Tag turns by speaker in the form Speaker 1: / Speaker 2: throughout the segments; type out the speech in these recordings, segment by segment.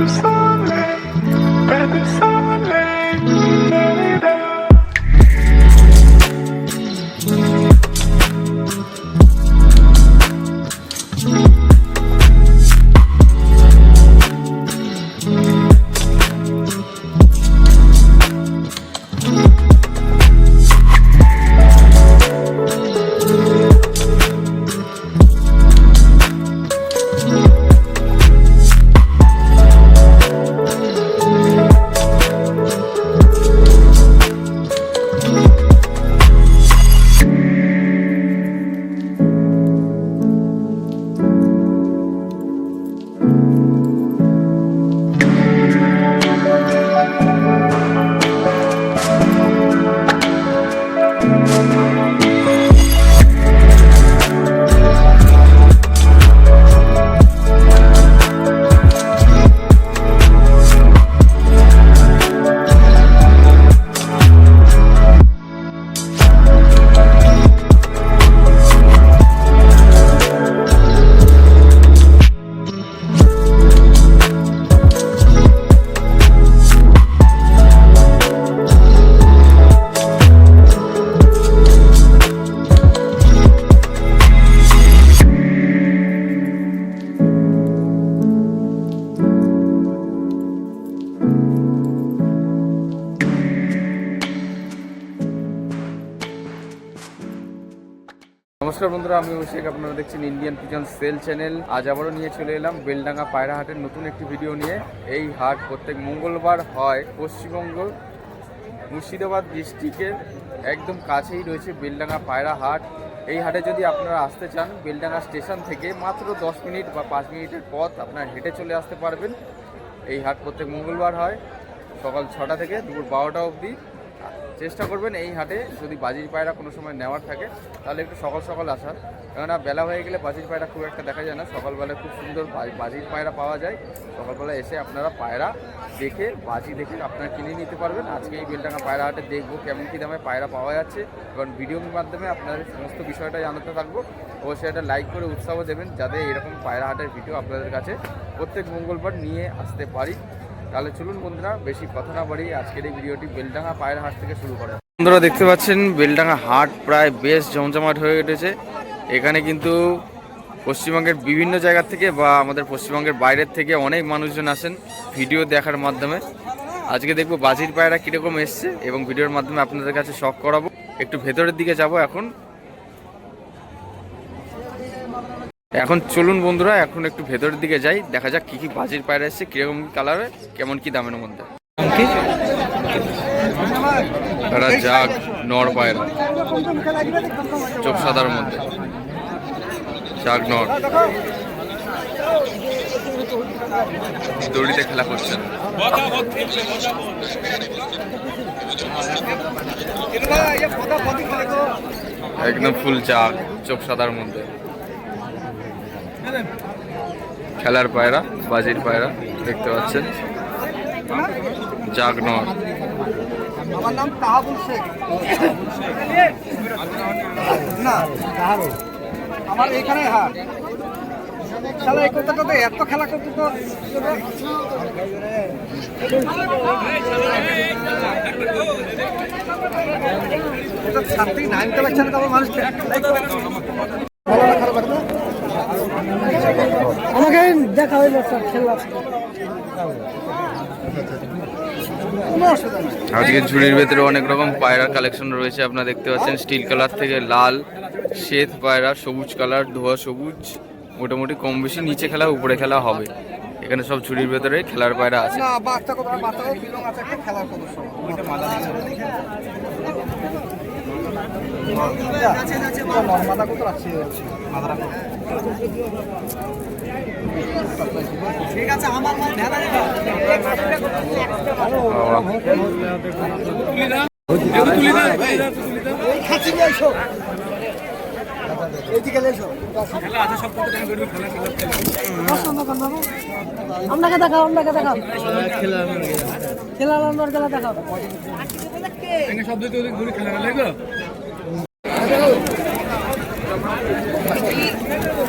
Speaker 1: Sometimes.
Speaker 2: নমস্কার বন্ধুরা, আমি অভিষেক, আপনারা দেখছেন ইন্ডিয়ান পিজন সেল চ্যানেল আজ আবারও নিয়ে চলে এলাম বেলডাঙ্গা পায়রা হাটের নতুন একটি ভিডিও নিয়ে। এই হাট প্রত্যেক মঙ্গলবার হয় পশ্চিমবঙ্গ মুর্শিদাবাদ ডিস্ট্রিক্টের একদম কাছেই রয়েছে বেলডাঙ্গা পায়রা হাট। এই হাটে যদি আপনারা আসতে চান, বেলডাঙ্গা স্টেশন থেকে মাত্র দশ মিনিট বা পাঁচ মিনিটের পথ আপনারা হেঁটে চলে আসতে পারবেন। এই হাট প্রত্যেক মঙ্গলবার হয়, সকাল ছটা থেকে দুপুর বারোটা অবধি। চেষ্টা করবেন এই হাটে যদি বাজির পায়রা কোনো সময় নেওয়ার থাকে, তাহলে একটু সকাল সকাল আসার। কেননা বেলা হয়ে গেলে বাজির পায়রা খুব একটা দেখা যায় না। সকালবেলা খুব সুন্দর বাজির পায়রা পাওয়া যায়। সকালবেলা এসে আপনারা পায়রা দেখে, বাজি দেখে আপনারা কিনে নিতে পারবেন। আজকে এই বেলডাঙ্গা পায়রা হাটে দেখব কেমন কী দামে পায়রা পাওয়া যাচ্ছে। এবং ভিডিওর মাধ্যমে আপনাদের সমস্ত বিষয়টা জানাতে থাকব। অবশ্যই একটা লাইক করে উৎসাহ দেবেন, যাতে এরকম পায়রা হাটের ভিডিও আপনাদের কাছে প্রত্যেক মঙ্গলবার নিয়ে আসতে পারি। তাহলে চলুন বন্ধুরা, বেশি কথা না বাড়িয়ে আজকের এই ভিডিওটি বেলডাঙ্গা পায়ের হাট থেকে শুরু করে বন্ধুরা দেখতে পাচ্ছেন, বেলডাঙ্গা হাট প্রায় বেশ জমজমাট হয়ে উঠেছে। এখানে কিন্তু পশ্চিমবঙ্গের বিভিন্ন জায়গা থেকে বা আমাদের পশ্চিমবঙ্গের বাইরের থেকে অনেক মানুষজন আসেন ভিডিও দেখার মাধ্যমে। আজকে দেখব বাজির পায়রা কীরকম এসছে এবং ভিডিওর মাধ্যমে আপনাদের কাছে শখ করাবো। একটু ভেতরের দিকে যাব এখন। এখন চলুন বন্ধুরা, এখন একটু ভেতরের দিকে যাই। দেখা যাক কি কি বাজির পায়রা এসছে, কীরকম কালারে কেমন কি দামের মধ্যে। জাগ নর পায়রা। চোখ সাদার মধ্যে। জাগ নর। দড়িতে খেলা করছেন একদম ফুল জাগ চোখ সাদার মধ্যে। খেলার পায়রা, বাজির পায়রা, দেখতে পাচ্ছেন। জাগ নর
Speaker 3: আমার নাম তাহাবুল শেখ। না, আমার কথাটা তো এত খেলা মানুষকে দেখা হইল স্যার খেলা
Speaker 2: আজকে ঝুড়ির ভেতরে অনেক রকম পায়রার কালেকশন রয়েছে আপনারা দেখতে পাচ্ছেন স্টিল কালার থেকে লাল শ্বেত পায়রা সবুজ কালার ধোয়া সবুজ মোটামুটি কম বেশি নিচে খেলা উপরে খেলা হবে এখানে সব ঝুড়ির ভেতরে খেলার পায়রা আছে
Speaker 3: না বাচ্চা কত বাচ্চা কত বিলং আছে একটা খেলার ঠিক আছে আমার
Speaker 4: আপনাকে দেখাও আপনাকে দেখাও। খেলা আমার খেলা দেখাও
Speaker 2: হ্যাঁ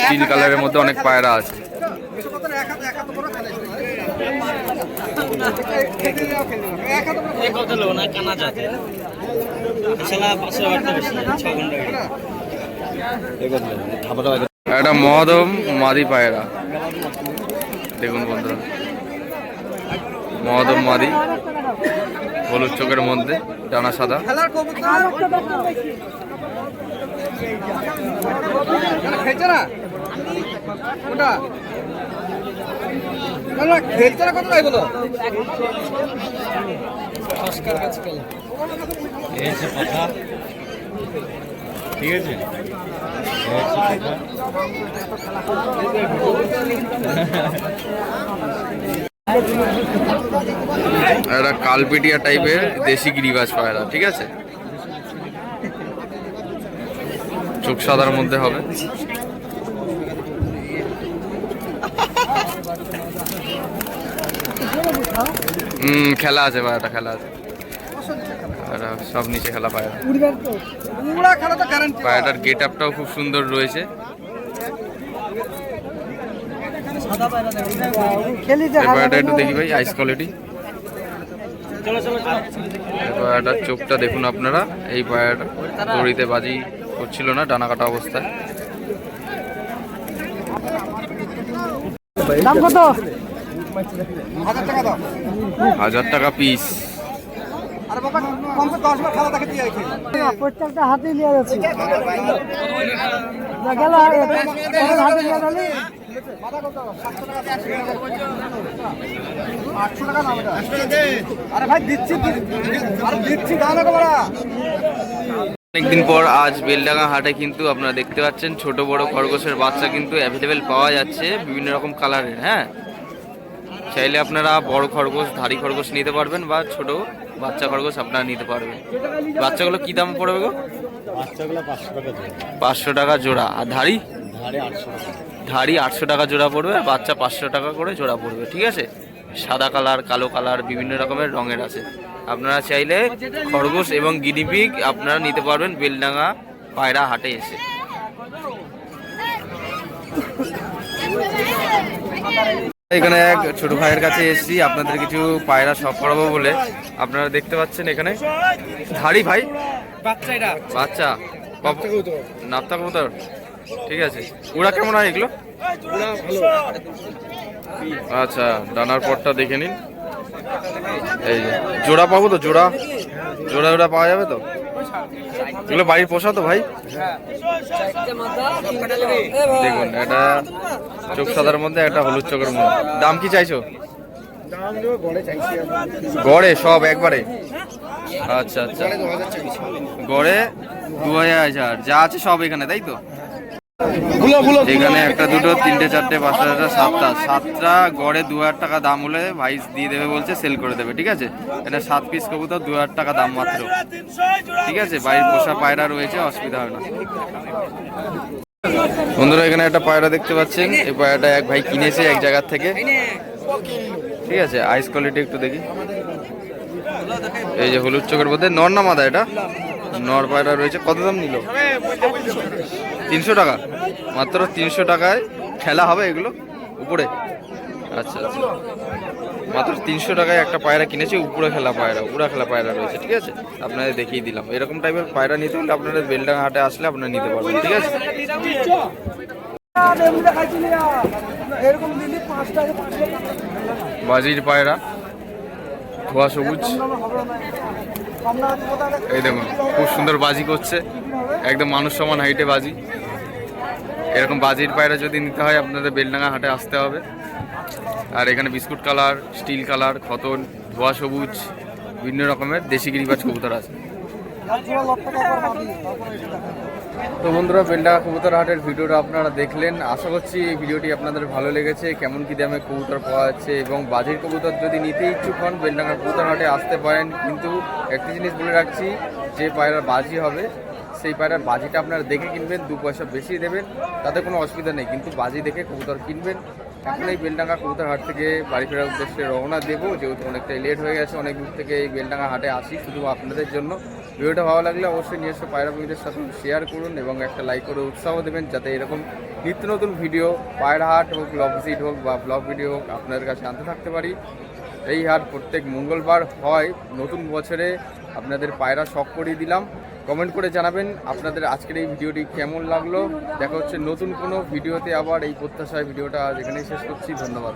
Speaker 2: স্টিল কালারের মধ্যে অনেক পায়রা আছে। একটা মদম মাদি পায়রা। দেখুন বন্ধুরা। মদম মাদি, হলুদ চোখের মধ্যে, ডানা সাদা।
Speaker 3: খেলছে না? ওটা? না, খেলছে না কত তাই বলো
Speaker 5: এই হচ্ছে কথা। ঠিক আছে?
Speaker 2: একটা কালপিটিয়া টাইপের দেশি গিরিবাজ পায়রা ঠিক আছে? চোখ সাদার মধ্যে হবে। হুম, খেলা আছে পায়রাটা খেলা আছে। সব নিচে খেলা পায়রা পায়রাটার গেট আপটাও খুব সুন্দর রয়েছে। পায়রাটা একটু দেখি ভাই আইস কোয়ালিটি পায়রাটার চোখটা দেখুন আপনারা, এই পায়রাটা দড়িতে বাজি করছিল না ডানা কাটা অবস্থায়।
Speaker 4: দাম কত?
Speaker 3: হাজার টাকা
Speaker 2: পিস
Speaker 3: আরে বাবা কমসে দশ বার খেলা দেখে দিয়ে আইছি
Speaker 4: প্রত্যেকটা হাতে। নিয়ে যাচ্ছে হাতে নিয়ে গেলি
Speaker 3: আরে ভাই দিচ্ছি দিচ্ছি দাও না তোমরা
Speaker 2: অনেকদিন পর আজ বেলডাঙ্গা হাটে কিন্তু আপনারা দেখতে পাচ্ছেন ছোট বড় খরগোশের বাচ্চা কিন্তু অ্যাভেলেবেল পাওয়া যাচ্ছে বিভিন্ন রকম কালারের হ্যাঁ? চাইলে আপনারা বড় খরগোশ ধাড়ি খরগোশ নিতে পারবেন বা ছোট বাচ্চা খরগোশ আপনারা নিতে পারবেন। বাচ্চাগুলো কি দাম পড়বে গো?
Speaker 5: বাচ্চাগুলো পাঁচশো টাকা
Speaker 2: পাঁচশো টাকা জোড়া। আর ধাড়ি?
Speaker 5: ধারে
Speaker 2: ধাড়ি আটশো টাকা জোড়া পড়বে আর বাচ্চা পাঁচশো টাকা করে জোড়া পড়বে ঠিক আছে? সাদা কালার কালো কালার বিভিন্ন রকমের রঙের আছে। আপনারা চাইলে খরগোশ এবং গিনিপিগ আপনারা নিতে পারবেন বেলডাঙ্গা পায়রা হাটে এসে। এখানে এক ছোট ভাইয়ের কাছে এসেছি আপনাদের কিছু পায়রা সব করাবো বলে। আপনারা দেখতে পাচ্ছেন এখানে ধাড়ি ভাই। বাচ্চা। নাপ্তা কবুতর। ঠিক আছে। ওরা কেমন হয় এগুলো? আচ্ছা ডানার পরটা দেখে নিন। এই জোড়া পাবো তো, জোড়া? জোড়া জোড়া পাওয়া যাবে তো? এগুলো বাড়ির পোষা তো, ভাই? দেখুন, এটা চোখ সাদার মধ্যে, একটা হলুদ চোখের মধ্যে। দাম কি চাইছো? গড়ে সব, একবারে? আচ্ছা আচ্ছা। গড়ে দু হাজার যা আছে সব এখানে, তাই তো? এখানে একটা দুটো, তিনটে, চারটে, পাঁচটা সাতটা। সাতটা গড়ে দু হাজার টাকা দাম হলে ভাই দিয়ে দেবে বলছে সেল করে দেবে, ঠিক আছে? এটা সাত পিস কবুতর, দু হাজার টাকা দাম মাত্র। ঠিক আছে? বাড়ির পোষা পায়রা রয়েছে, অসুবিধা হয় না। বন্ধুরা, এখানে একটা পায়রা দেখতে পাচ্ছেন। এই পায়রাটা এক ভাই কিনেছে এক জায়গার থেকে। ঠিক আছে? আইস কোয়ালিটি একটু দেখি। এই যে হলুদ চোখের মধ্যে, নর মাদা এটা? নর পায়রা রয়েছে। কত দাম নিল? তিনশো টাকা। মাত্র তিনশো টাকায় খেলা হবে এগুলো উপরে। আচ্ছা আচ্ছা। মাত্র তিনশো টাকায় একটা পায়রা কিনেছি, উপরে খেলা পায়রা, উড়া খেলা পায়রা রয়েছে, ঠিক আছে? আপনাদের দেখিয়ে দিলাম। এরকম টাইপের পায়রা নিতে হলে আপনাদের বেলডাঙ্গা হাটে আসলে আপনারা নিতে পারবেন, ঠিক আছে? বাজির পায়রা, ধোয়া সবুজ। এই দেখুন, খুব সুন্দর বাজি করছে। একদম মানুষ সমান হাইটে বাজি। এরকম বাজির পায়রা যদি নিতে হয়, আপনাদের বেলডাঙ্গা হাটে আসতে হবে। আর এখানে বিস্কুট কালার, স্টিল কালার, খতন, ধোয়া সবুজ, বিভিন্ন রকমের দেশি গিরিবাজ কবুতর আছে। তো বন্ধুরা, বেলডাঙ্গা কবুতর হাটের ভিডিওটা আপনারা দেখলেন। আশা করছি এই ভিডিওটি আপনাদের ভালো লেগেছে। কেমন কি দামে কবুতর পাওয়া যাচ্ছে এবং বাজির কবুতর যদি নিতে ইচ্ছুক হন, বেলডাঙ্গা কবুতর হাটে আসতে পারেন। কিন্তু একটি জিনিস বলে রাখছি, যে পায়রার বাজি হবে, সেই পায়রার বাজিটা আপনারা দেখে কিনবেন, দু পয়সা বেশি দেবেন, তাতে কোনো অসুবিধা নেই। কিন্তু বাজি দেখে কবুতর কিনবেন। এখন এই বেলডাঙ্গা কবুতর হাট থেকে বাড়ি ফেরার উদ্দেশ্যে রওনা দেবো। যেহেতু অনেকটাই লেট হয়ে গেছে, অনেক দূর থেকে এই বেলডাঙ্গা হাটে আসি শুধু আপনাদের জন্য। ভিডিওটা ভালো লাগলে অবশ্যই নিজস্ব পায়রা বন্ধুদের সাথে শেয়ার করুন এবং একটা লাইক করে উৎসাহ দেবেন যাতে এরকম নিত্য নতুন ভিডিও পায়রা হাট হোক ব্লগ ভিজিট হোক বা ব্লগ ভিডিও হোক আপনাদের কাছে আনতে থাকতে পারি। এই হাট প্রত্যেক মঙ্গলবার হয়, নতুন বছরে আপনাদের পায়রা শখ করিয়ে দিলাম। কমেন্ট করে জানাবেন আপনাদের আজকের এই ভিডিওটি কেমন লাগল। দেখা হচ্ছে নতুন কোনো ভিডিওতে আবার। এই প্রত্যাশায় ভিডিওটা আজ এখানেই শেষ করছি। ধন্যবাদ।